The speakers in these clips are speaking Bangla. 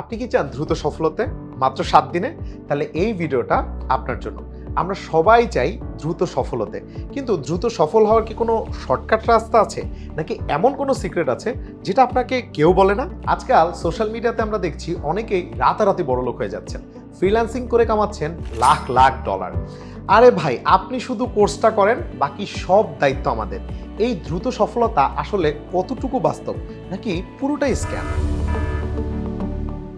আপনি কি চান দ্রুত সফলতে? মাত্র সাত দিনে? তাহলে এই ভিডিওটা আপনার জন্য। আমরা সবাই চাই দ্রুত সফলতে। কিন্তু দ্রুত সফল হওয়ার কি কোনো শর্টকাট রাস্তা আছে? নাকি এমন কোনো সিক্রেট আছে যেটা আপনাকে কেউ বলে না? আজকাল সোশ্যাল মিডিয়াতে আমরা দেখছি অনেকেই রাতারাতি বড় লোক হয়ে যাচ্ছেন। ফ্রিল্যান্সিং করে কামাচ্ছেন লাখ লাখ ডলার। আরে ভাই, আপনি শুধু কোর্সটা করেন, বাকি সব দায়িত্ব আমাদের। এই দ্রুত সফলতা আসলে কতটুকু বাস্তব? নাকি পুরোটাই স্ক্যাম?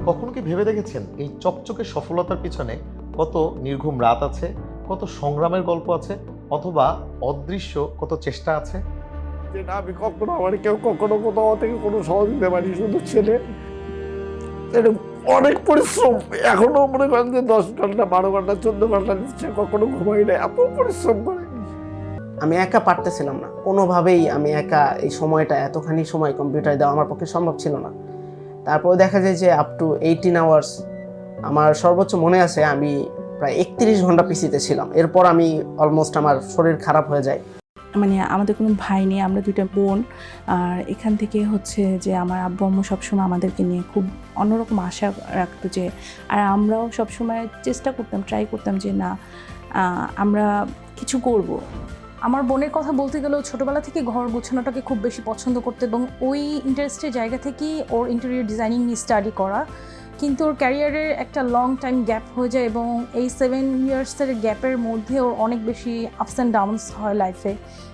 কখনো কি ভেবে দেখেছেন এই চকচকে সফলতার পিছনে কত নির্ঘুম রাত আছে কত সংগ্রামের গল্প আছে অথবা অদৃশ্য কত চেষ্টা আছে? যেটা আমি কখনো আমার কেউ কখনো কোথাও থেকে কোনো সহজ দিতে পারি শুধু ছেলে। এটা অনেক পরিশ্রম। এখনও মনে করেন যে দশ ঘণ্টা বারো ঘণ্টা চোদ্দ ঘণ্টা দিচ্ছে কখনো ঘুমাই না এত পরিশ্রম করে। আমি একা পারতেছিলাম না। কোনোভাবেই আমি একা এই সময়টা এতখানি সময় কম্পিউটারে দেওয়া আমার পক্ষে সম্ভব ছিল না। তারপরে দেখা যায় যে আপ টু এইটিন আওয়ার্স আমার সর্বোচ্চ মনে আছে আমি প্রায় একত্রিশ ঘণ্টা পিসিতে ছিলাম। এরপর আমি অলমোস্ট আমার শরীর খারাপ হয়ে যায়। মানে আমাদের কোনো ভাই নেই, আমরা দুইটা বোন। আর এখান থেকে হচ্ছে যে আমার আব্বু আম্মু সবসময় আমাদেরকে নিয়ে খুব অন্যরকম আশা রাখতো যে, আর আমরাও সবসময় চেষ্টা করতাম ট্রাই করতাম যে না আমরা কিছু করব। আমার বোনের কথা বলতে গেলেও ছোটবেলা থেকে ঘর গোছানোটাকে খুব বেশি পছন্দ করতো এবং ওই ইন্টারেস্টের জায়গা থেকেই ওর ইন্টেরিয়র ডিজাইনিং নিয়ে স্টাডি করা। কিন্তু ওর ক্যারিয়ারের একটা লং টাইম গ্যাপ হয়ে যায় এবং এই সেভেন ইয়ার্সের গ্যাপের মধ্যে ওর অনেক বেশি আপস অ্যান্ড ডাউনস হয় লাইফে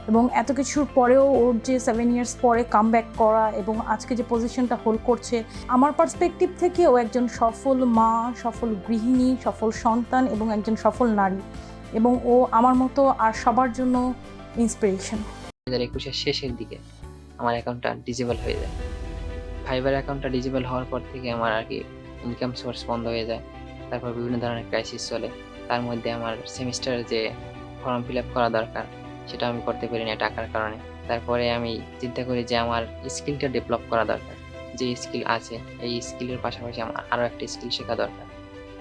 এবং এত কিছুর পরেও ওর যে সেভেন ইয়ার্স পরে কাম করা এবং আজকে যে পজিশনটা হোল্ড করছে, আমার পার্সপেক্টিভ থেকে ও একজন সফল মা, সফল গৃহিণী, সফল সন্তান এবং একজন সফল নারী। এবং ও আমার মতো আর সবার জন্য ইন্সপিরেশন দু হাজার একুশের শেষের দিকে আমার অ্যাকাউন্টটা ডিজেবল হয়ে যায়। ফাইবার অ্যাকাউন্টটা ডিজেবল হওয়ার পর থেকে আমার আর কি ইনকাম সোর্স বন্ধ হয়ে যায়। তারপর বিভিন্ন ধরনের ক্রাইসিস চলে। তার মধ্যে আমার সেমিস্টারে যে ফর্ম ফিল আপ করা দরকার, সেটা আমি করতে পারি না টাকার কারণে। তারপরে আমি চিন্তা করি যে আমার স্কিলটা ডেভেলপ করা দরকার। যে স্কিল আছে, এই স্কিলের পাশাপাশি আমার আরও একটা স্কিল শেখা দরকার।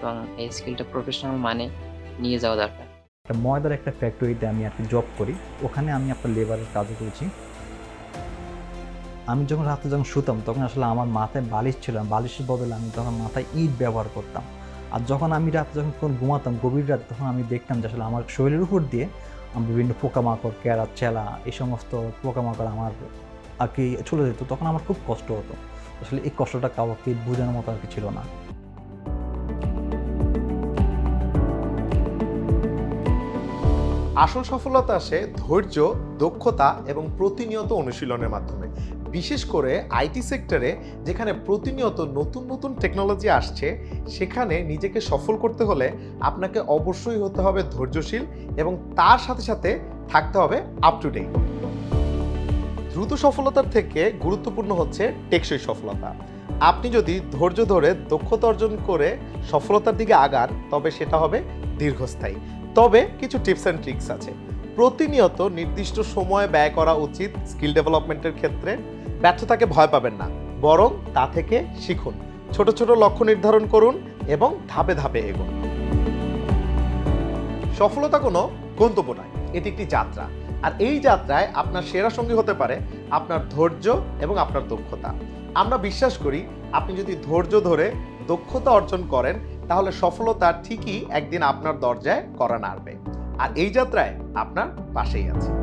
এবং এই স্কিলটা প্রফেশনাল মানে নিয়ে যাওয়া দরকার। একটা ময়দার একটা ফ্যাক্টরিতে আমি আর কি জব করি। ওখানে আমি আপনার লেবারের কাজও করেছি। আমি যখন রাতে যখন শুতাম, তখন আসলে আমার মাথায় বালিশ ছিল বালিশের বদলে আমি তখন মাথায় ইট ব্যবহার করতাম। আর যখন আমি রাতে যখন কোন ঘুমাতাম, গভীর রাতে, তখন আমি দেখতাম যে আসলে আমার শরীরের উপর দিয়ে আমার বিভিন্ন পোকামাকড় ক্যারা চেলা এই সমস্ত পোকামাকড় আমার আর কি চলে যেত। তখন আমার খুব কষ্ট হতো। আসলে এই কষ্টটা কাউকে বোঝানোর মতো আর কি ছিল না। আসল সফলতা আসে ধৈর্য, দক্ষতা এবং প্রতিনিয়ত অনুশীলনের মাধ্যমে। বিশেষ করে আইটি সেক্টরে যেখানে প্রতিনিয়ত নতুন নতুন টেকনোলজি আসছে, সেখানে নিজেকে সফল করতে হলে আপনাকে অবশ্যই হতে হবে ধৈর্যশীল এবং তার সাথে সাথে থাকতে হবে আপ টু ডেট দ্রুত সফলতার থেকে গুরুত্বপূর্ণ হচ্ছে টেকসই সফলতা। আপনি যদি ধৈর্য ধরে দক্ষতা অর্জন করে সফলতার দিকে আগান, তবে সেটা হবে দীর্ঘস্থায়ী। তবে কিছু টিপস অ্যান্ড ট্রিক্স আছে। প্রতিনিয়ত নির্দিষ্ট সময় ব্যয় করা উচিত স্কিল ডেভেলপমেন্টের ক্ষেত্রে। ব্যর্থতাকে ভয় পাবেন না, বরং তা থেকে শিখুন। ছোট ছোট লক্ষ্য নির্ধারণ করুন এবং ধাপে ধাপে এগোন। সফলতা কোনো গন্তব্য নয়, এটি একটি যাত্রা। আর এই যাত্রায় আপনার সেরা সঙ্গী হতে পারে আপনার ধৈর্য এবং আপনার দক্ষতা। আমরা বিশ্বাস করি আপনি যদি ধৈর্য ধরে দক্ষতা অর্জন করেন তাহলে সফলতা ঠিকই একদিন আপনার দরজায় করা নাড়বে। আর এই যাত্রায় আপনার পাশেই আছে।